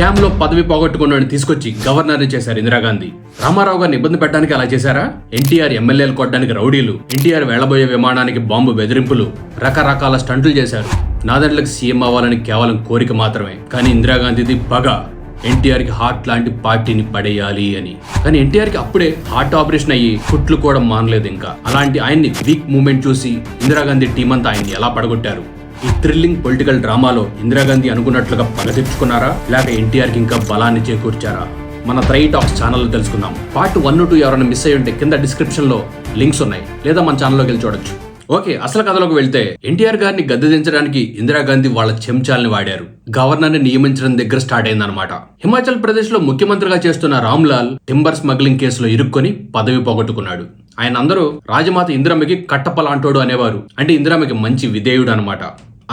స్కామ్లో పదవి పోగొట్టుకున్నాడు తీసుకొచ్చి గవర్నర్ చేశారు ఇందిరాగాంధీ. రామారావు గారిని ఇబ్బంది పెట్టడానికి అలా చేశారా? ఎన్టీఆర్ ఎమ్మెల్యేలు కొట్టడానికి రౌడీలు ఎన్టీఆర్ వెళ్ళబోయే విమానానికి బాంబు బెదిరింపులు రకరకాల స్టంట్లు చేశారు. నాదెండ్లకు సీఎం అవ్వాలని కేవలం కోరిక మాత్రమే. కానీ ఇందిరాగాంధీది పగ. ఎన్టీఆర్కి హార్ట్ లాంటి పార్టీని పడేయాలి అని. కానీ ఎన్టీఆర్కి అప్పుడే హార్ట్ ఆపరేషన్ అయ్యి కుట్లు కూడా మానలేదు ఇంకా. అలాంటి ఆయన్ని వీక్ మూమెంట్ చూసి ఇందిరాగాంధీ టీం అంతా ఆయన్ని ఎలా పడగొట్టారు? ఈ థ్రిల్లింగ్ పొలిటికల్ డ్రామాలో ఇందిరాగాంధీ అనుకున్నట్లుగా పగ తెచ్చుకున్నారా? లేక ఎన్టీఆర్కి ఇంకా బలాన్ని చేకూర్చారా? మన త్రై టాక్స్ ఛానల్లో తెలుసుకుందాం. పార్ట్ వన్ టూ ఎవరైనా మిస్ అయ్యి ఉంటే కింద డిస్క్రిప్షన్లో లింక్స్ ఉన్నాయి. లేదా మన ఛానల్లోకి వెళ్ళి చూడొచ్చు. ఓకే అసలు కథలోకి వెళ్తే ఎన్టీఆర్ గారిని గద్దె దించడానికి ఇందిరాగాంధీ వాళ్ళ చెంచాలని వాడారు. గవర్నర్ని నియమించడం దగ్గర స్టార్ట్ అయిందనమాట హిమాచల్ ప్రదేశ్లో ముఖ్యమంత్రిగా చేస్తున్న రామ్లాల్ టింబర్ స్మగ్లింగ్ కేసులో ఇరుక్కొని పదవి పోగొట్టుకున్నాడు. ఆయన అందరూ రాజమాత ఇందిరమ్మకి కట్టపలాంటోడు అనేవారు. అంటే ఇందిరమ్మకి మంచి విధేయుడు అనమాట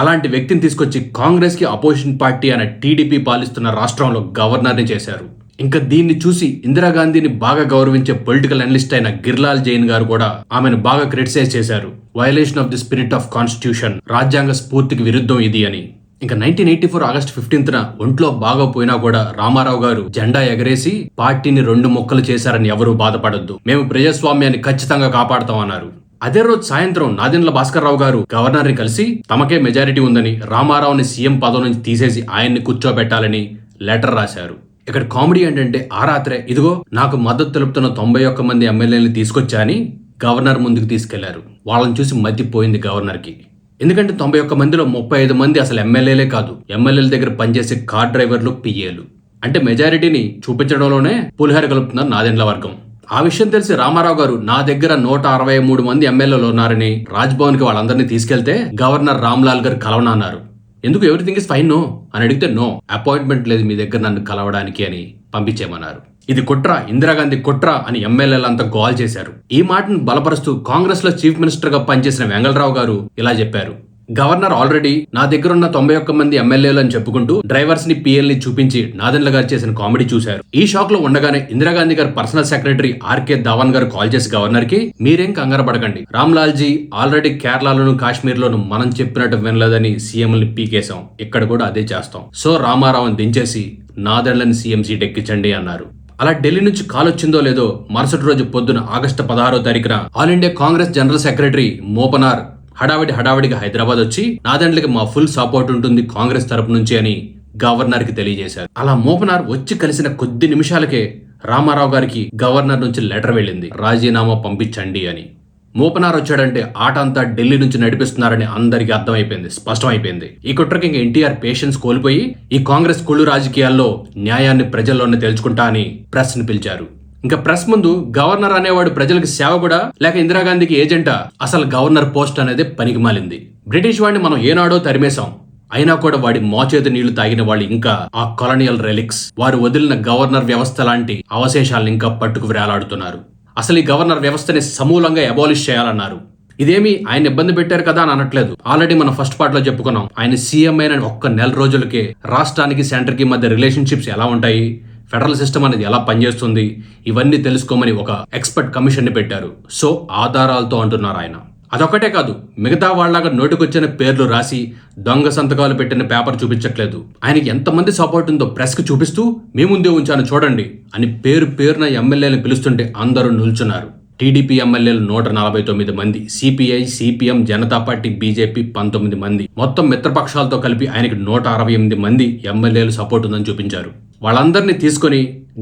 అలాంటి వ్యక్తిని తీసుకొచ్చి కాంగ్రెస్కి అపోజిషన్ పార్టీ అనే టీడీపీ పాలిస్తున్న రాష్ట్రంలో గవర్నర్ని చేశారు. ఇంకా దీన్ని చూసి ఇందిరాగాంధీని బాగా గౌరవించే పొలిటికల్ అనలిస్ట్ అయిన గిర్లాల్ జైన్ గారు కూడా ఆమెను బాగా క్రిటిసైజ్ చేశారు. Violation of the spirit of constitution రాజ్యాంగ స్ఫూర్తికి విరుద్ధం ఇది అని. ఇంకా నైన్టీన్ ఎయిటీ ఫోర్ ఆగస్ట్ ఫిఫ్టీన్త్న ఒంట్లో బాగా పోయినా కూడా రామారావు గారు జెండా ఎగరేసి పార్టీని రెండు మొక్కలు చేశారని ఎవరూ బాధపడొద్దు. మేము ప్రజాస్వామ్యాన్ని ఖచ్చితంగా కాపాడతామన్నారు అదే రోజు సాయంత్రం నాదెండ్ల భాస్కర్ రావు గారు గవర్నర్ని కలిసి తమకే మెజారిటీ ఉందని రామారావుని సీఎం పదవి నుంచి తీసేసి ఆయన్ని కూర్చోబెట్టాలని లెటర్ రాశారు. ఇక్కడ కామెడీ ఏంటంటే ఆ రాత్రే ఇదిగో నాకు మద్దతు తెలుపుతున్న తొంభై ఒక్క మంది ఎమ్మెల్యేని తీసుకొచ్చా అని గవర్నర్ ముందుకు తీసుకెళ్ళారు. వాళ్ళని చూసి మతిపోయింది గవర్నర్కి. ఎందుకంటే తొంభై ఒక్క మందిలో ముప్పై ఐదు మంది అసలు ఎమ్మెల్యేలే కాదు ఎమ్మెల్యేల దగ్గర పనిచేసే కార్ డ్రైవర్లు పిఏలు. అంటే మెజారిటీని చూపించడంలోనే పులిహార కలుపుతున్నారు నాదెండ్ల వర్గం. ఆ విషయం తెలిసి రామారావు గారు నా దగ్గర నూట అరవై మూడు మంది ఎమ్మెల్యేలు ఉన్నారని రాజ్భవన్కి వాళ్ళందరినీ తీసుకెళ్తే గవర్నర్ రామ్లాల్ గారు కలవనన్నారు ఎందుకు ఎవ్రీథింగ్ ఇస్ ఫైన్ నో అని అడిగితే నో అపాయింట్మెంట్ లేదు మీ దగ్గర నన్ను కలవడానికి అని పంపించేమన్నారు ఇది కుట్ర ఇందిరాగాంధీ కుట్ర అని ఎమ్మెల్యేలంతా గోల్ చేశారు. ఈ మాటను బలపరుస్తూ కాంగ్రెస్లో చీఫ్ మినిస్టర్గా పనిచేసిన వెంగళరావు గారు ఇలా చెప్పారు. గవర్నర్ ఆల్రెడీ నా దగ్గర ఉన్న తొంభై ఒక్క మంది ఎమ్మెల్యేలు అని చెప్పుకుంటూ డ్రైవర్స్ని పిఎల్ని చూపించి నాదెండ్ల గారు చేసిన కామెడీ చూశారు. ఈ షాక్లో ఉండగానే ఇందిరాగాంధీ గారు పర్సనల్ సెక్రటరీ ఆర్కే ధవన్ గారు కాల్ చేసి గవర్నర్కి మీరేం కంగారు పడకండి. రామ్లాల్ జీ ఆల్రెడీ కేరళలోను కాశ్మీర్ లోను మనం చెప్పినట్టు వినలేదని సీఎంని పీకేశాం. ఇక్కడ కూడా అదే చేస్తాం. సో రామారావుని దించేసి నాదెండ్లని సీఎం సీట్ ఎక్కించండి అన్నారు. అలా ఢిల్లీ నుంచి కాల్ వచ్చిందో లేదో మరుసటి రోజు పొద్దున ఆగస్టు పదహారో తారీఖున all India Congress general secretary Moopanar హడావిడి హడావిడిగా హైదరాబాద్ వచ్చి నాదెండ్లకి మా ఫుల్ సపోర్ట్ ఉంటుంది కాంగ్రెస్ తరపు నుంచి అని గవర్నర్కి తెలియజేశారు. అలా మోపనార్ వచ్చి కలిసిన కొద్ది నిమిషాలకే రామారావు గారికి గవర్నర్ నుంచి లెటర్ వెళ్ళింది. రాజీనామా పంపించండి అని. మోపనార్ వచ్చాడంటే ఆట అంతా ఢిల్లీ నుంచి నడిపిస్తున్నారని అందరికీ అర్థమైపోయింది స్పష్టమైపోయింది. ఈ కుట్రకి ఇంకా ఎన్టీఆర్ పేషెన్స్ కోల్పోయి ఈ కాంగ్రెస్ కుళ్ళు రాజకీయాల్లో న్యాయాన్ని ప్రజల్లోనే తెలుసుకుంటా అని ప్రెస్ని పిలిచారు. ఇంకా ప్రెస్ ముందు గవర్నర్ అనేవాడు ప్రజలకు సేవకుడా లేక ఇందిరాగాంధీకి ఏజెంటా? అసలు గవర్నర్ పోస్ట్ అనేది పనికి మాలింది. బ్రిటిష్ వాడిని మనం ఏనాడో తరిమేశాం. అయినా కూడా వాడి మోచేతి నీళ్ళు తాగిన వాళ్ళు ఇంకా ఆ కొలనియల్ రెలిక్స్ వారు వదిలిన గవర్నర్ వ్యవస్థ లాంటి అవశేషాలను ఇంకా పట్టుకు వేలాడుతున్నారు అసలు ఈ గవర్నర్ వ్యవస్థని సమూలంగా అబాలిష్ చేయాలన్నారు. ఇదేమి ఆయన ఇబ్బంది పెట్టారు కదా అని అనట్లేదు. ఆల్రెడీ మనం ఫస్ట్ పార్ట్లో చెప్పుకున్నాం ఆయన సీఎం అయిన ఒక్క నెల రోజులకే రాష్ట్రానికి సెంటర్కి మధ్య రిలేషన్షిప్స్ ఎలా ఉంటాయి? ఫెడరల్ సిస్టమ్ అనేది ఎలా పనిచేస్తుంది ఇవన్నీ తెలుసుకోమని ఒక ఎక్స్పర్ట్ కమిషన్ని పెట్టారు. సో ఆధారాలతో అంటున్నారు ఆయన. అదొక్కటే కాదు మిగతా వాళ్ళగా నోటికొచ్చిన పేర్లు రాసి దొంగ సంతకాలు పెట్టిన పేపర్ చూపించట్లేదు. ఆయనకి ఎంతమంది సపోర్ట్ ఉందో ప్రెస్కి చూపిస్తూ మీ ముందే ఉంచాను చూడండి అని పేరు పేరున ఎమ్మెల్యేలను పిలుస్తుంటే అందరూ నిల్చున్నారు. టీడీపీ ఎమ్మెల్యేలు నూట నలభై తొమ్మిది మంది CPI CPM Janata party BJP పంతొమ్మిది మంది. మొత్తం మిత్రపక్షాలతో కలిపి ఆయనకి నూట అరవై ఎనిమిది మంది ఎమ్మెల్యేలు సపోర్ట్ ఉందని చూపించారు. వాళ్ళందరినీ తీసుకొని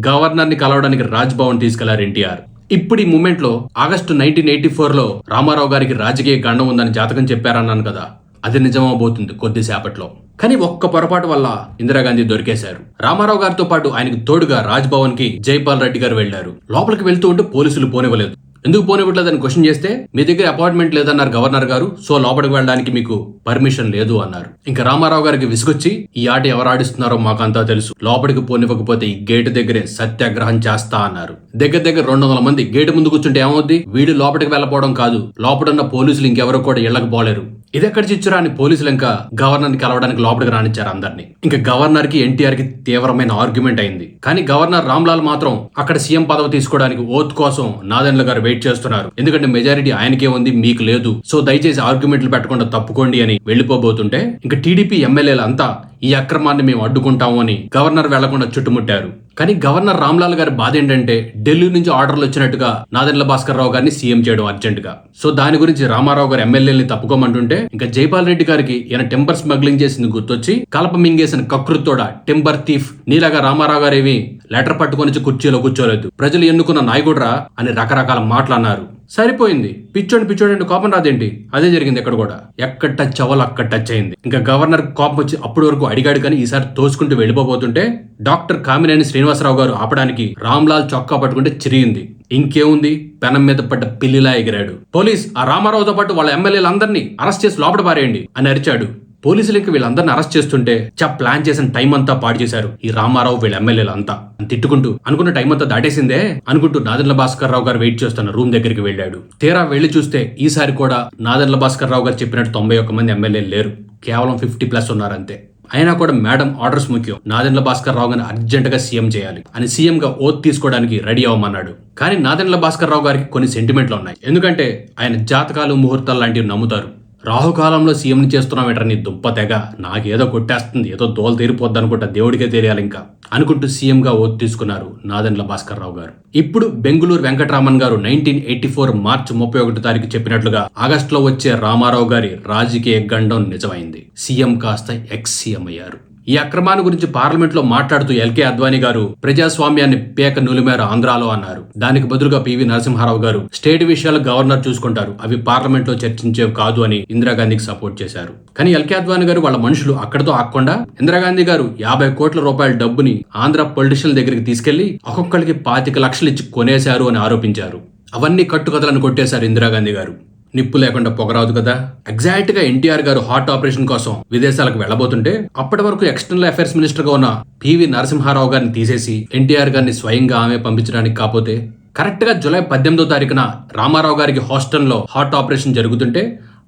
గవర్నర్ని కలవడానికి రాజ్భవన్ తీసుకెళ్ళారు ఎన్టీఆర్. ఇప్పుడు ఈ మూమెంట్లో ఆగస్టు నైన్టీన్ ఎయిటీ ఫోర్లో రామారావు గారికి రాజకీయ గండం ఉందని జాతకం చెప్పారన్నాను కదా అది నిజమవబోతుంది కొద్దిసేపట్లో. కానీ ఒక్క పొరపాటు వల్ల ఇందిరాగాంధీ దొరికేశారు. రామారావు గారితో పాటు ఆయనకు తోడుగా రాజ్భవన్కి జైపాల్ రెడ్డి గారు వెళ్ళారు లోపలికి వెళ్తూ ఉంటే పోలీసులు పోనివ్వలేదు. ఎందుకు పోనివ్వట్లేదని క్వశ్చన్ చేస్తే మీ దగ్గర అపాయింట్మెంట్ లేదన్నారు గవర్నర్ గారు సో లోపలికి వెళ్ళడానికి మీకు పర్మిషన్ లేదు అన్నారు. ఇంకా రామారావు గారికి విసుగొచ్చి ఈ ఆట ఎవరు ఆడిస్తున్నారో మాకంతా తెలుసు. లోపలికి పోనివ్వకపోతే ఈ గేటు దగ్గరే సత్యాగ్రహం చేస్తా అన్నారు. దగ్గర దగ్గర రెండు వందల మంది గేటు ముందు కూర్చుంటే ఏమవుద్ది? వీడు లోపలికి వెళ్ళపోవడం కాదు. లోపడున్న పోలీసులు ఇంకెవరు కూడా ఇళ్ళకు పోలేరు. ఇది చిచ్చురా అని పోలీసులు ఇంకా గవర్నర్ని కలవడానికి లోపలికి రానిచ్చారు అందరినీ. ఇంకా గవర్నర్కి ఎన్టీఆర్కి తీవ్రమైన ఆర్గ్యుమెంట్ అయింది. కానీ గవర్నర్ రామ్లాల్ మాత్రం అక్కడ సీఎం పదవి తీసుకోవడానికి ఓత్ కోసం నాదెండ్ల గారు వెయిట్ చేస్తున్నారు. ఎందుకంటే మెజారిటీ ఆయనకే ఉంది మీకు లేదు. సో దయచేసి ఆర్గ్యుమెంట్లు పెట్టకుండా తప్పుకోండి అని వెళ్ళిపోబోతుంటే ఇంకా టీడీపీ ఎమ్మెల్యేలు అంతా ఈ అక్రమాన్ని మేము అడ్డుకుంటాము అని గవర్నర్ వెళ్ళకుండా చుట్టుముట్టారు. కానీ గవర్నర్ రామ్లాల్ గారి బాధ ఏంటంటే ఢిల్లీ నుంచి ఆర్డర్లు వచ్చినట్టుగా నాదెండ్ల భాస్కర్ రావు గారిని సీఎం చేయడం అర్జెంట్గా సో దాని గురించి రామారావు గారు ఎమ్మెల్యేని తప్పుకోమంటుంటే ఇంకా జైపాల్ రెడ్డి గారికి ఈయన టెంపర్ స్మగ్లింగ్ చేసింది గుర్తొచ్చి కలప మింగేసిన కకృత్తోడ టెంపర్ థీఫ్ నీలాగా రామారావు గారు ఏమి లెటర్ పట్టుకొని కుర్చీలో కూర్చోలేదు. ప్రజలు ఎన్నుకున్న నాయకుడ్రా అని రకరకాల మాటలు అన్నారు. సరిపోయింది. పిచ్చోండి పిచ్చోండి అంటే కోపం రాదేంటి? అదే జరిగింది ఇక్కడ కూడా. ఎక్కడ టచ్ అవ్వాలి అక్కడ టచ్ అయింది. ఇంకా గవర్నర్ కోపం వచ్చి అప్పటి వరకు అడిగాడు కానీ ఈసారి తోసుకుంటూ వెళ్ళిపోబోతుంటే డాక్టర్ కామినేని శ్రీనివాసరావు గారు ఆపడానికి రామ్లాల్ చొక్కా పట్టుకుంటే చిరిగింది. ఇంకేముంది? పెనం మీద పడ్డ పిల్లిలా ఎగిరాడు. పోలీస్ ఆ రామారావుతో పాటు వాళ్ళ ఎమ్మెల్యేలందరినీ అరెస్ట్ చేసి లోపల పారేయండి అని అరిచాడు. పోలీసులకి వీళ్ళందరిని అరెస్ట్ చేస్తుంటే చా ప్లాన్ చేసిన టైం అంతా పాడు చేశారు ఈ రామారావు వీళ్ళ ఎమ్మెల్యేలు అంతా. అని తిట్టుకుంటూ అనుకున్న టైం అంతా దాటేసిందే అనుకుంటూ నాదెండ్ల భాస్కర్ రావు గారు వెయిట్ చేస్తున్న రూమ్ దగ్గరికి వెళ్ళాడు. తీరా వెళ్ళి చూస్తే ఈసారి కూడా నాదెండ్ల భాస్కర్ రావు గారు చెప్పినట్టు తొంభై ఒక్క మంది ఎమ్మెల్యేలు లేరు. కేవలం ఫిఫ్టీ ప్లస్ ఉన్నారంతే. అయినా కూడా మేడం ఆర్డర్స్ ముఖ్యం. నాదెండ్ల భాస్కర్ రావు గారిని అర్జెంట్గా సీఎం చేయాలి. అని సీఎం గా ఓత్ తీసుకోవడానికి రెడీ అవ్వమన్నాడు. కానీ నాదెండ్ల భాస్కర్ రావు గారికి కొన్ని సెంటిమెంట్లు ఉన్నాయి. ఎందుకంటే ఆయన జాతకాలు ముహూర్తాలు లాంటివి నమ్ముతారు. రాహుకాలంలో సీఎంని చేస్తున్నామేట్రా నీ దుంప తెగ? నాకేదో కొట్టేస్తుంది ఏదో దోల తీరిపోద్ది అనుకుంటా దేవుడికే తెలియాలి ఇంకా అనుకుంటూ సీఎంగా ఓత్ తీసుకున్నారు నాదెండ్ల భాస్కర్ రావు గారు. ఇప్పుడు బెంగుళూరు వెంకటరామన్ గారు నైన్టీన్ ఎయిటీ ఫోర్ మార్చి ముప్పై ఒకటి తారీఖు చెప్పినట్లుగా ఆగస్టులో వచ్చే రామారావు గారి రాజకీయ గండం నిజమైంది. సీఎం కాస్త ఎక్స్ సీఎం అయ్యారు. ఈ అక్రమాన్ని గురించి పార్లమెంట్లో మాట్లాడుతూ ఎల్కే అద్వానీ గారు ప్రజాస్వామ్యాన్ని పేక నులిమేర ఆంధ్రాలో అన్నారు. దానికి బదులుగా పివి నరసింహారావు గారు స్టేట్ విషయాలు గవర్నర్ చూసుకుంటారు. అవి పార్లమెంట్లో చర్చించేవి కాదు అని ఇందిరాగాంధీకి సపోర్ట్ చేశారు. కానీ ఎల్కే అద్వానీ గారు వాళ్ళ మనుషులు అక్కడతో ఆకుండా ఇందిరాగాంధీ గారు యాభై కోట్ల రూపాయల డబ్బుని ఆంధ్ర పొలిటిషియల్ దగ్గరికి తీసుకెళ్ళి ఒక్కొక్కరికి పాతిక లక్షలు ఇచ్చి కొనేశారు అని ఆరోపించారు. అవన్నీ కట్టుకథలను కొట్టేశారు ఇందిరాగాంధీ గారు. నిప్పు లేకుండా పొగరాదు కదా? ఎగ్జాక్ట్గా ఎన్టీఆర్ గారు హార్ట్ ఆపరేషన్ కోసం విదేశాలకు వెళ్ళబోతుంటే అప్పటి వరకు ఎక్స్టర్నల్ అఫైర్స్ మినిస్టర్గా ఉన్న పివి నరసింహారావు గారిని తీసేసి ఎన్టీఆర్ గారిని స్వయంగా ఆమె పంపించడానికి కాకపోతే కరెక్ట్గా జూలై పద్దెనిమిదో తారీఖున రామారావు గారికి హాస్టల్లో హార్ట్ ఆపరేషన్ జరుగుతుంటే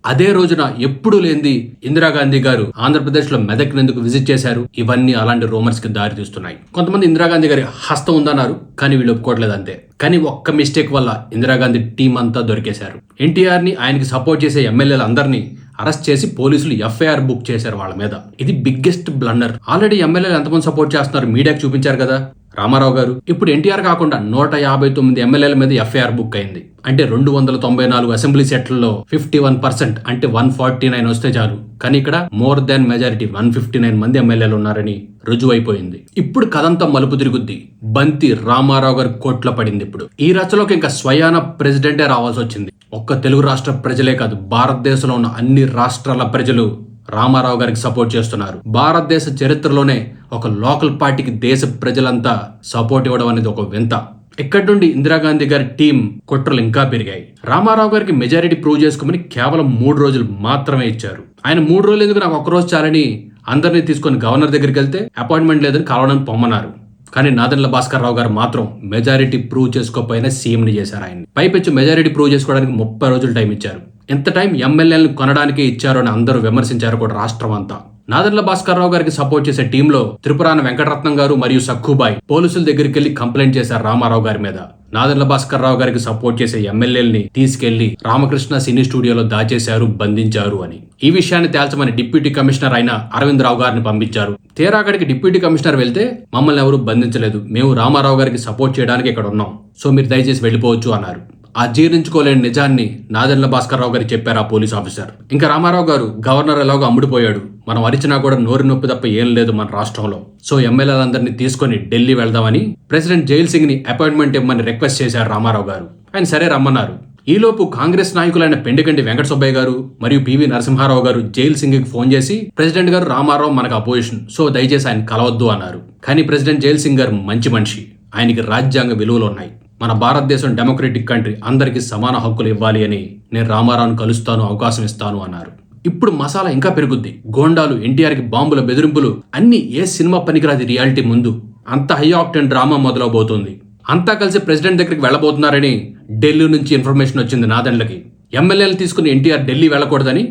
అదే రోజున ఎప్పుడు లేనిది ఇందిరాగాంధీ గారు ఆంధ్రప్రదేశ్లో మెదక్ విజిట్ చేశారు. ఇవన్నీ అలాంటి రూమర్స్కి దారి తీస్తున్నాయి. కొంతమంది ఇందిరాగాంధీ గారి హస్తం ఉందన్నారు కానీ వీళ్ళు ఒప్పుకోవట్లేదు అంతే. కానీ ఒక్క మిస్టేక్ వల్ల ఇందిరాగాంధీ టీం అంతా దొరికేశారు. ఎన్టీఆర్ని ఆయనకి సపోర్ట్ చేసే ఎమ్మెల్యేలు అందరినీ అరెస్ట్ చేసి పోలీసులు ఎఫ్ఐఆర్ బుక్ చేశారు వాళ్ళ మీద. ఇది బిగ్గెస్ట్ బ్లండర్ ఆల్రెడీ ఎమ్మెల్యేలు ఎంతమంది సపోర్ట్ చేస్తున్నారు మీడియాకి చూపించారు కదా? రామారావు గారు. ఇప్పుడు ఎన్టీఆర్ కాకుండా నూట యాభై తొమ్మిది ఎమ్మెల్యేల మీద ఎఫ్ఐఆర్ బుక్ అయింది. అంటే రెండు వందల తొంభై నాలుగు అసెంబ్లీ సెట్లలో ఫిఫ్టీ వన్ పర్సెంట్ అంటే వన్ ఫార్టీ నైన్ వస్తే చాలు. కానీ ఇక్కడ more than majority one fifty nine మంది ఎమ్మెల్యేలు ఉన్నారని రుజువు అయిపోయింది ఇప్పుడు కథంతా మలుపు తిరుగుద్ది. బంతి రామారావు గారి కోట్ల పడింది ఇప్పుడు. ఈ రచలోకి ఇంకా స్వయాన ప్రెసిడెంటే రావాల్సి వచ్చింది. ఒక్క తెలుగు రాష్ట్ర ప్రజలే కాదు భారతదేశంలో ఉన్న అన్ని రాష్ట్రాల ప్రజలు రామారావు గారికి సపోర్ట్ చేస్తున్నారు. భారతదేశ చరిత్రలోనే ఒక లోకల్ పార్టీకి దేశ ప్రజలంతా సపోర్ట్ ఇవ్వడం అనేది ఒక వింత. ఇక్కడి నుండి ఇందిరాగాంధీ గారి టీం కుట్రలు ఇంకా పెరిగాయి. రామారావు గారికి మెజారిటీ ప్రూవ్ చేసుకోమని కేవలం మూడు రోజులు మాత్రమే ఇచ్చారు. ఆయన మూడు రోజులు ఎందుకు నాకు ఒక్కరోజు చాలని అందరినీ తీసుకొని గవర్నర్ దగ్గరికి వెళ్తే అపాయింట్మెంట్ లేదని కలవడానికి పొమ్మన్నారు. కానీ నాదెండ్ల భాస్కర్ రావు గారు మాత్రం మెజారిటీ ప్రూవ్ చేసుకోకపోయినా సీఎంని చేశారు ఆయన పైపెచ్చు మెజారిటీ ప్రూవ్ చేసుకోవడానికి ముప్పై రోజులు టైం ఇచ్చారు. ఎంత టైం ఎమ్మెల్యేలను కొనడానికి ఇచ్చారు అని అందరూ విమర్శించారు కూడా రాష్ట్రం అంతా. నాదర్ల భాస్కర్ రావు గారికి సపోర్ట్ చేసే టీంలో త్రిపురాన వెంకటరత్నం గారు మరియు సక్కుబాయ్ పోలీసుల దగ్గరికి వెళ్ళి కంప్లైంట్ చేశారు రామారావు గారి మీద. నాదర్ల భాస్కర్ రావు గారికి సపోర్ట్ చేసే ఎమ్మెల్యేల్ని తీసుకెళ్ళి రామకృష్ణ సినీ స్టూడియోలో దాచేశారు బంధించారు అని. ఈ విషయాన్ని తేల్చమని డిప్యూటీ కమిషనర్ అయిన అరవింద్ రావు గారిని పంపించారు. తీరా అక్కడికి డిప్యూటీ కమిషనర్ వెళ్తే మమ్మల్ని ఎవరు బంధించలేదు. మేము రామారావు గారికి సపోర్ట్ చేయడానికి ఇక్కడ ఉన్నాం. సో మీరు దయచేసి వెళ్ళిపోవచ్చు అన్నారు. ఆ జీర్ణించుకోలేని నిజాన్ని నాదెండ్ల భాస్కర్రావు గారు చెప్పారు ఆ పోలీస్ ఆఫీసర్. ఇంకా రామారావు గారు గవర్నర్ ఎలాగో అమ్ముడుపోయాడు. మనం అరిచినా కూడా నోరు నొప్పి తప్ప ఏం లేదు మన రాష్ట్రంలో. సో ఎమ్మెల్యేలందరినీ తీసుకొని ఢిల్లీ వెళ్దామని ప్రెసిడెంట్ జైల్ సింగ్ని అపాయింట్మెంట్ ఇవ్వమని రిక్వెస్ట్ చేశారు రామారావు గారు. ఆయన సరే రమ్మన్నారు. ఈలోపు కాంగ్రెస్ నాయకులైన పెండికంటి వెంకట సుబ్బయ్య గారు మరియు పివి నరసింహారావు గారు జైల్ సింగ్కి ఫోన్ చేసి ప్రెసిడెంట్ గారు రామారావు మనకు అపోజిషన్ సో దయచేసి ఆయన కలవద్దు అన్నారు. కానీ ప్రెసిడెంట్ జైల్ సింగ్ గారు మంచి మనిషి. ఆయనకి రాజ్యాంగ విలువలు ఉన్నాయి. మన భారతదేశం డెమోక్రటిక్ కంట్రీ అందరికీ సమాన హక్కులు ఇవ్వాలి అని నేను రామారావును కలుస్తాను అవకాశం ఇస్తాను అన్నారు. ఇప్పుడు మసాలా ఇంకా పెరుగుద్ది. గోండాలు ఎన్టీఆర్కి బాంబుల బెదిరింపులు అన్ని ఏ సినిమా పనికిరాది రియాలిటీ ముందు. అంత హై ఆప్టెన్ డ్రామా మొదలవబోతుంది. అంతా కలిసి ప్రెసిడెంట్ దగ్గరికి వెళ్ళబోతున్నారని ఢిల్లీ నుంచి ఇన్ఫర్మేషన్ వచ్చింది నాదెండ్లకి. ఎమ్మెల్యేలు తీసుకుని ఎన్టీఆర్ ఢిల్లీ వెళ్ళకూడదని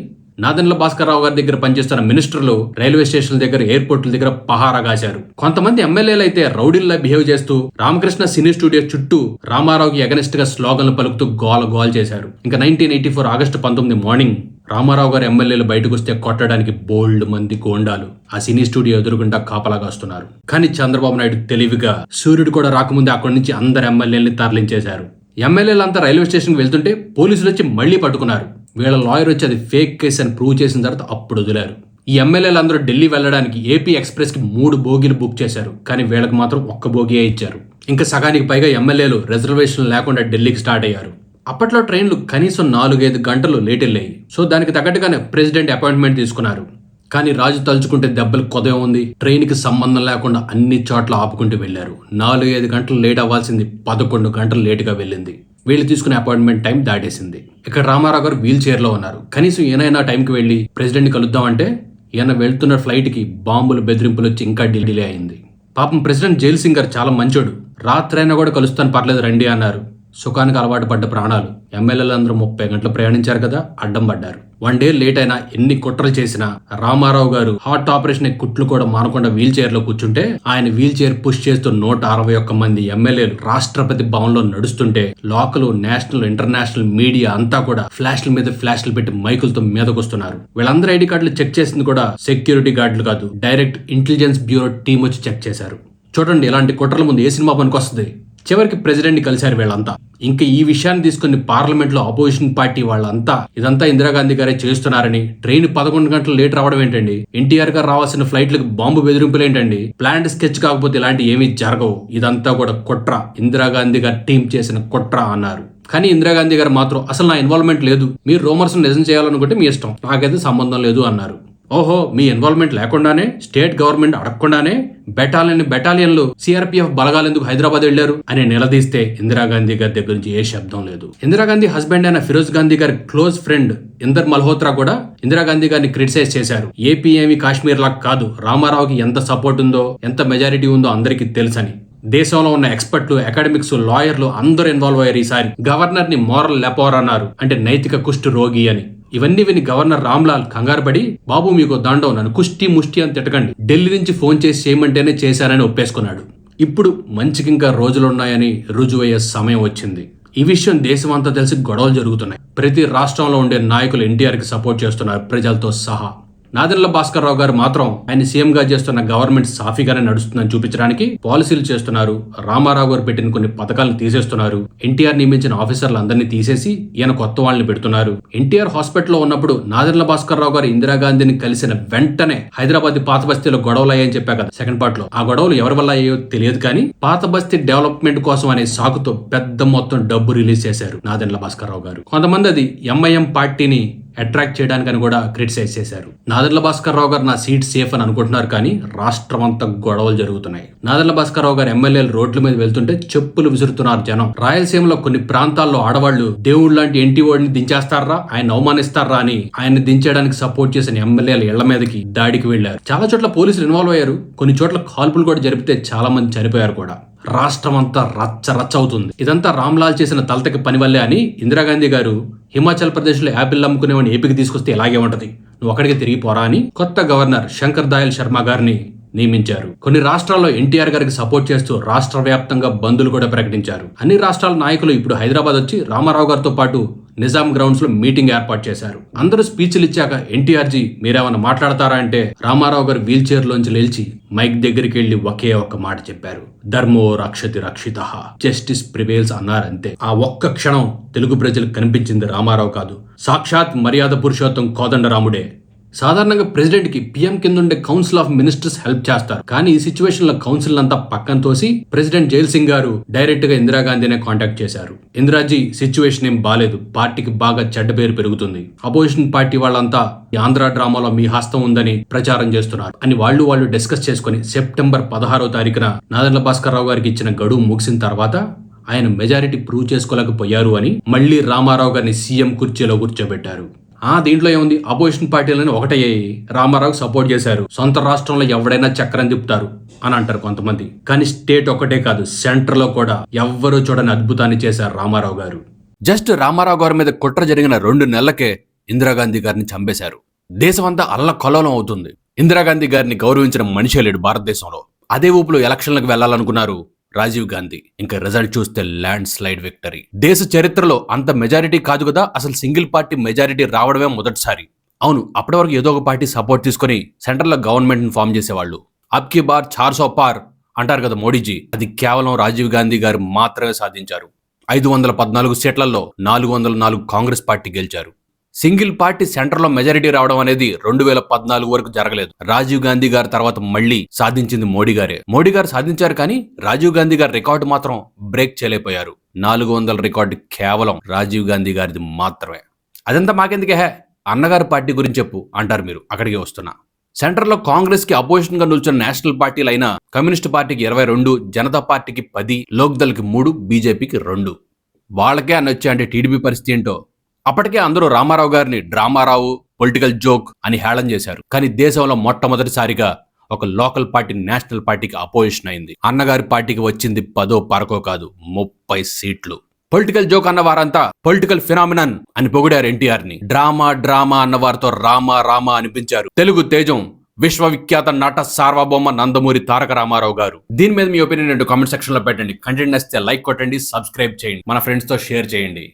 నాదెండ్ల భాస్కర్ రావు గారి దగ్గర పనిచేస్తున్న మినిస్టర్లు రైల్వే స్టేషన్ల దగ్గర ఎయిర్పోర్ట్ల దగ్గర పహారా కాశారు కొంతమంది ఎమ్మెల్యేలు అయితే రౌడీల్లా బిహేవ్ చేస్తూ రామకృష్ణ సినీ స్టూడియో చుట్టూ రామారావుకి ఎగనెస్ట్గా స్లోగన్లు పలుకుతూ గోల గోల్ చేశారు. ఇంకా నైన్టీన్ ఎయిటీ ఫోర్ ఆగస్టు పంతొమ్మిది మార్నింగ్ రామారావు గారు ఎమ్మెల్యేలు బయటకు వస్తే కొట్టడానికి బోల్డ్ మంది గోండాలు ఆ సినీ స్టూడియో ఎదురుగుండా కాపలాగాస్తున్నారు కానీ చంద్రబాబు నాయుడు తెలివిగా సూర్యుడు కూడా రాకముందే అక్కడి నుంచి అందరు ఎమ్మెల్యేలని తరలించేశారు. ఎమ్మెల్యేలంతా రైల్వే స్టేషన్కి వెళ్తుంటే పోలీసులు వచ్చి మళ్ళీ పట్టుకున్నారు. వీళ్ళ లాయర్ వచ్చి అది ఫేక్ కేసు అని ప్రూవ్ చేసిన తర్వాత అప్పుడు వదిలారు. ఈ ఎమ్మెల్యేలు అందరూ ఢిల్లీ వెళ్ళడానికి ఏపీ ఎక్స్ప్రెస్కి మూడు బోగీలు బుక్ చేశారు. కానీ వీళ్ళకి మాత్రం ఒక్క బోగియే ఇచ్చారు. ఇంకా సగానికి పైగా ఎమ్మెల్యేలు రిజర్వేషన్ లేకుండా ఢిల్లీకి స్టార్ట్ అయ్యారు. అప్పట్లో ట్రైన్లు కనీసం నాలుగైదు గంటలు లేట్ వెళ్ళాయి. సో దానికి తగ్గట్టుగానే ప్రెసిడెంట్ అపాయింట్మెంట్ తీసుకున్నారు. కానీ రాజు తలుచుకుంటే దెబ్బలు కొదయం ఉంది. ట్రైన్కి సంబంధం లేకుండా అన్ని చోట్ల ఆపుకుంటూ వెళ్ళారు నాలుగైదు గంటలు లేట్ అవ్వాల్సింది పదకొండు గంటలు లేటుగా వెళ్ళింది. వీళ్ళు తీసుకునే అపాయింట్మెంట్ టైం దాటేసింది. ఇక్కడ రామారావు గారు వీల్ చైర్లో ఉన్నారు. కనీసం ఏనైనా టైంకి వెళ్ళి ప్రెసిడెంట్ని కలుద్దామంటే ఈయన వెళ్తున్న ఫ్లైట్కి బాంబులు బెదిరింపులు వచ్చి ఇంకా డిలే అయింది. పాపం ప్రెసిడెంట్ జైల్ సింగ్ గారు చాలా మంచోడు. రాత్రైనా కూడా కలుస్తాను పర్లేదు రండి అన్నారు. సుఖానికి అలవాటు పడ్డ ప్రాణాలు ఎమ్మెల్యేలు అందరూ ముప్పై గంటలు ప్రయాణించారు కదా అడ్డం పడ్డారు. వన్ డే లేట్ అయినా ఎన్ని కుట్రలు చేసినా రామారావు గారు హార్ట్ ఆపరేషన్ కుట్లు కూడా మానకుండా వీల్ చైర్లో కూర్చుంటే ఆయన వీల్ చైర్ పుష్ చేస్తూ నూట అరవై ఒక్క మంది ఎమ్మెల్యేలు రాష్ట్రపతి భవన్లో నడుస్తుంటే లోకల్ నేషనల్ ఇంటర్నేషనల్ మీడియా అంతా కూడా ఫ్లాష్ల మీద ఫ్లాష్లు పెట్టి మైకులతో మీదకొస్తున్నారు. వీళ్ళందరూ ఐడి కార్డులు చెక్ చేసింది కూడా సెక్యూరిటీ గార్డులు కాదు డైరెక్ట్ ఇంటెలిజెన్స్ బ్యూరో టీం వచ్చి చెక్ చేశారు. చూడండి ఇలాంటి కుట్రల ముందు ఏ సినిమా పనికి వస్తుంది చివరికి ప్రెసిడెంట్ కలిశారు వీళ్ళంతా. ఇంకా ఈ విషయాన్ని తీసుకుని పార్లమెంట్లో అపోజిషన్ పార్టీ వాళ్ళంతా ఇదంతా ఇందిరాగాంధీ గారే చేస్తున్నారని ట్రైన్ పదకొండు గంటలు లేట్ రావడం ఏంటండి? ఎన్టీఆర్ గారు రావాల్సిన ఫ్లైట్లకు బాంబు బెదిరింపులు ఏంటండి? ప్లాంట్ స్కెచ్ కాకపోతే ఇలాంటి ఏమీ జరగవు. ఇదంతా కూడా కుట్ర. ఇందిరాగాంధీ గారి టీం చేసిన కుట్ర అన్నారు. కానీ ఇందిరాగాంధీ గారు మాత్రం అసలు నా ఇన్వాల్వ్మెంట్ లేదు. మీరు రూమర్స్ నిజం చేయాలనుకుంటే మీ ఇష్టం. నాకైతే సంబంధం లేదు అన్నారు. ఓహో మీ ఇన్వాల్వ్మెంట్ లేకుండానే స్టేట్ గవర్నమెంట్ అడగకుండానే బెటాలియన్ బెటాలియన్లు సిఆర్పీఎఫ్ బలగాలు ఎందుకు హైదరాబాద్ వెళ్ళారు అని నిలదీస్తే ఇందిరాగాంధీ గారి దగ్గర నుంచి ఏ శబ్దం లేదు. ఇందిరాగాంధీ హస్బెండ్ అయిన ఫిరోజ్ గాంధీ గారి క్లోజ్ ఫ్రెండ్ ఇందర్ మల్హోత్రా కూడా ఇందిరాగాంధీ గారిని క్రిటిసైజ్ చేశారు. ఏపీ ఏమి కాశ్మీర్ లాగా కాదు రామారావుకి ఎంత సపోర్ట్ ఉందో ఎంత మెజారిటీ ఉందో అందరికీ తెలుసని. దేశంలో ఉన్న ఎక్స్పర్ట్లు అకాడమిక్స్ లాయర్లు అందరూ ఇన్వాల్వ్ అయ్యారు ఈసారి. గవర్నర్ని మోరల్ లెపోర్ అన్నారు అంటే నైతిక కుష్టు రోగి అని. ఇవన్నీ విని గవర్నర్ రామ్లాల్ కంగారుపడి బాబు మీకు దండం నన్ను కుష్టి ముష్టి అని తిట్టకండి. ఢిల్లీ నుంచి ఫోన్ చేసి చేయమంటేనే చేశారని ఒప్పేసుకున్నాడు. ఇప్పుడు మంచికి ఇంకా రోజులున్నాయని రుజువయ్యే సమయం వచ్చింది. ఈ విషయం దేశమంతా తెలిసి గొడవలు జరుగుతున్నాయి. ప్రతి రాష్ట్రంలో ఉండే నాయకులు ఎన్టీఆర్కి సపోర్ట్ చేస్తున్నారు ప్రజలతో సహా. నాదెండ్ల భాస్కర్ రావు గారు మాత్రం ఆయన సీఎంగా చేస్తున్న గవర్నమెంట్ సాఫీగానే నడుస్తుందని చూపించడానికి పాలసీలు చేస్తున్నారు. రామారావు గారు పెట్టిన కొన్ని పథకాలను తీసేస్తున్నారు. ఎన్టీఆర్ నియమించిన ఆఫీసర్లు అందరినీ తీసేసి ఈయన కొత్త వాళ్ళని పెడుతున్నారు. ఎన్టీఆర్ హాస్పిటల్లో ఉన్నప్పుడు నాదెండ్ల భాస్కర్ రావు గారు ఇందిరాగాంధీని కలిసిన వెంటనే హైదరాబాద్ పాత బస్తీలో గొడవలు అయ్యాయని చెప్పా కదా సెకండ్ పార్ట్లో ఆ గొడవలు ఎవరి వల్ల అయ్యో తెలియదు కానీ పాత బస్తీ డెవలప్మెంట్ కోసం అనే సాకుతో పెద్ద మొత్తం డబ్బు రిలీజ్ చేశారు నాదెండ్ల భాస్కర్ రావు గారు. కొంతమంది అది ఎంఐఎం పార్టీని అట్రాక్ట్ చేయడానికని కూడా క్రిటిసైజ్ చేశారు. నాదర్ల భాస్కర్ రావు గారు నా సీట్ సేఫ్ అని అనుకుంటున్నారు కానీ రాష్ట్రం అంతా గొడవలు జరుగుతున్నాయి. నాదర్ల భాస్కర్ రావు గారు ఎమ్మెల్యేలు రోడ్ల మీద వెళ్తుంటే చెప్పులు విసురుతున్నారు జనం. రాయలసీమలో కొన్ని ప్రాంతాల్లో ఆడవాళ్ళు దేవుడు లాంటి ఎన్టీఓడిని దించేస్తారా? ఆయన అవమానిస్తారా అని ఆయన దించడానికి సపోర్ట్ చేసిన ఎమ్మెల్యేల ఇళ్ళ మీదకి దాడికి వెళ్ళారు చాలా చోట్ల పోలీసులు ఇన్వాల్వ్ అయ్యారు. కొన్ని చోట్ల కాల్పులు కూడా జరిపితే చాలా మంది చనిపోయారు కూడా. రాష్ట్రం అంతా రచ్చ రచ్చ అవుతుంది. ఇదంతా రామ్లాల్ చేసిన తలతకి పని వల్లే అని ఇందిరాగాంధీ గారు హిమాచల్ ప్రదేశ్లో యాపిల్ అమ్ముకునేవాడిని ఏపీకి తీసుకొస్తే ఇలాగే ఉంటది. నువ్వు అక్కడికి తిరిగి పోరా అని కొత్త గవర్నర్ శంకర్ దయాల్ శర్మ గారిని నియమించారు. కొన్ని రాష్ట్రాల్లో ఎన్టీఆర్ గారికి సపోర్ట్ చేస్తూ రాష్ట్ర వ్యాప్తంగా బంద్లు కూడా ప్రకటించారు. అన్ని రాష్ట్రాల నాయకులు ఇప్పుడు హైదరాబాద్ వచ్చి రామారావు గారితో పాటు నిజాం గ్రౌండ్స్లో మీటింగ్ ఏర్పాటు చేశారు. అందరూ స్పీచ్లు ఇచ్చాక ఎన్టీఆర్ జీ మీరేమన్నా మాట్లాడతారా అంటే రామారావు గారు వీల్ చైర్ లోంచి లేల్చి మైక్ దగ్గరికి వెళ్ళి ఒకే ఒక్క మాట చెప్పారు. ధర్మో రక్షతి రక్షిత జస్టిస్ ప్రివేల్స్ అన్నారంతే. ఆ ఒక్క క్షణం తెలుగు ప్రజలకు కనిపించింది రామారావు కాదు. సాక్షాత్ మర్యాద పురుషోత్తం కోదండరాముడే. సాధారణంగా ప్రెసిడెంట్కి పిఎం కింద ఉండే కౌన్సిల్ ఆఫ్ మినిస్టర్స్ హెల్ప్ చేస్తారు. కానీ ఈ సిచ్యువేషన్లో కౌన్సిల్ అంతా పక్కన తోసి ప్రెసిడెంట్ జైల్ సింగ్ గారు డైరెక్ట్గా ఇందిరాగాంధీనే కాంటాక్ట్ చేశారు. ఇందిరాజీ సిచ్యువేషన్ ఏం బాలేదు. పార్టీకి బాగా చెడ్డ పేరు పెరుగుతుంది. అపోజిషన్ పార్టీ వాళ్ళంతా ఈ ఆంధ్ర డ్రామాలో మీ హస్తం ఉందని ప్రచారం చేస్తున్నారు. అని వాళ్ళు వాళ్ళు డిస్కస్ చేసుకుని సెప్టెంబర్ పదహారో తారీఖున నాదెండ్ల భాస్కర్ రావు గారికి ఇచ్చిన గడువు ముగిసిన తర్వాత ఆయన మెజారిటీ ప్రూవ్ చేసుకోలేకపోయారు అని మళ్ళీ రామారావు గారిని సీఎం కుర్చీలో కూర్చోబెట్టారు. ఆ దీంట్లో ఏముంది? అపోజిషన్ పార్టీలను ఒకటయ్యాయి రామారావు సపోర్ట్ చేశారు. సొంత రాష్ట్రంలో ఎవడైనా చక్రం తిప్పుతారు అని అంటారు కొంతమంది. కానీ స్టేట్ ఒకటే కాదు సెంటర్లో కూడా ఎవ్వరూ చూడని అద్భుతాన్ని చేశారు రామారావు గారు. జస్ట్ రామారావు గారి మీద కుట్ర జరిగిన రెండు నెలలకే ఇందిరాగాంధీ గారిని చంపేశారు. దేశమంతా అల్ల కొలలం అవుతుంది. ఇందిరాగాంధీ గారిని గౌరవించిన మనిషే లేడు భారతదేశంలో. అదే ఊపులో ఎలక్షన్లకు వెళ్ళాలనుకున్నారు రాజీవ్ గాంధీ. ఇంకా రిజల్ట్ చూస్తే ల్యాండ్ స్లైడ్ విక్టరీ. దేశ చరిత్రలో అంత మెజారిటీ కాదు కదా అసలు సింగిల్ పార్టీ మెజారిటీ రావడమే మొదటిసారి. అవును అప్పటి వరకు ఏదో ఒక పార్టీ సపోర్ట్ తీసుకొని సెంట్రల్లో గవర్నమెంట్ని ఫామ్ చేసేవాళ్ళు. అబ్కి బార్ చార్ సో పార్ అంటారు కదా మోడీజీ. అది కేవలం రాజీవ్ గాంధీ గారు మాత్రమే సాధించారు. ఐదు వందల పద్నాలుగు సీట్లలో నాలుగు వందల నాలుగు కాంగ్రెస్ పార్టీ గెలిచారు. సింగిల్ పార్టీ సెంటర్లో మెజారిటీ రావడం అనేది రెండు వేల పద్నాలుగు వరకు జరగలేదు. రాజీవ్ గాంధీ గారి తర్వాత మళ్ళీ సాధించింది మోడీ గారే. మోడీ గారు సాధించారు కానీ రాజీవ్ గాంధీ గారి రికార్డు మాత్రం బ్రేక్ చేయలేకపోయారు. నాలుగు వందల రికార్డు కేవలం రాజీవ్ గాంధీ గారిది మాత్రమే. అదంతా మాకెందుకే హే? అన్నగారి పార్టీ గురించి చెప్పు అంటారు మీరు. అక్కడికి వస్తున్నా. సెంటర్లో కాంగ్రెస్కి అపోజిషన్గా నిల్చున్న నేషనల్ పార్టీలు కమ్యూనిస్ట్ పార్టీకి ఇరవై రెండు జనతా పార్టీకి పది లోక్దల్కి మూడు బీజేపీకి రెండు. వాళ్ళకే అని వచ్చా అంటే టీడీపీ పరిస్థితి ఏంటో? అప్పటికే అందరూ రామారావు గారిని డ్రామారావు పొలిటికల్ జోక్ అని హేళన చేశారు. కానీ దేశంలో మొట్టమొదటిసారిగా ఒక లోకల్ పార్టీ నేషనల్ పార్టీకి అపోజిషన్ అయింది. అన్నగారి పార్టీకి వచ్చింది పదో పరకో కాదు ముప్పై సీట్లు. పొలిటికల్ జోక్ అన్న వారంతా పొలిటికల్ ఫినామినన్ అని పొగిడారు ఎన్టీఆర్ని డ్రామా డ్రామా అన్న వారితో రామా రామా అనిపించారు. తెలుగు తేజం విశ్వవిఖ్యాత నట సార్వభౌమ నందమూరి తారక రామారావు గారు. దీని మీద మీ ఒపీనియన్ రెండు కామెంట్ సెక్షన్లో పెట్టండి. కంటెంట్ నచ్చితే లైక్ కొట్టండి సబ్స్క్రైబ్ చేయండి. మన ఫ్రెండ్స్తో షేర్ చేయండి.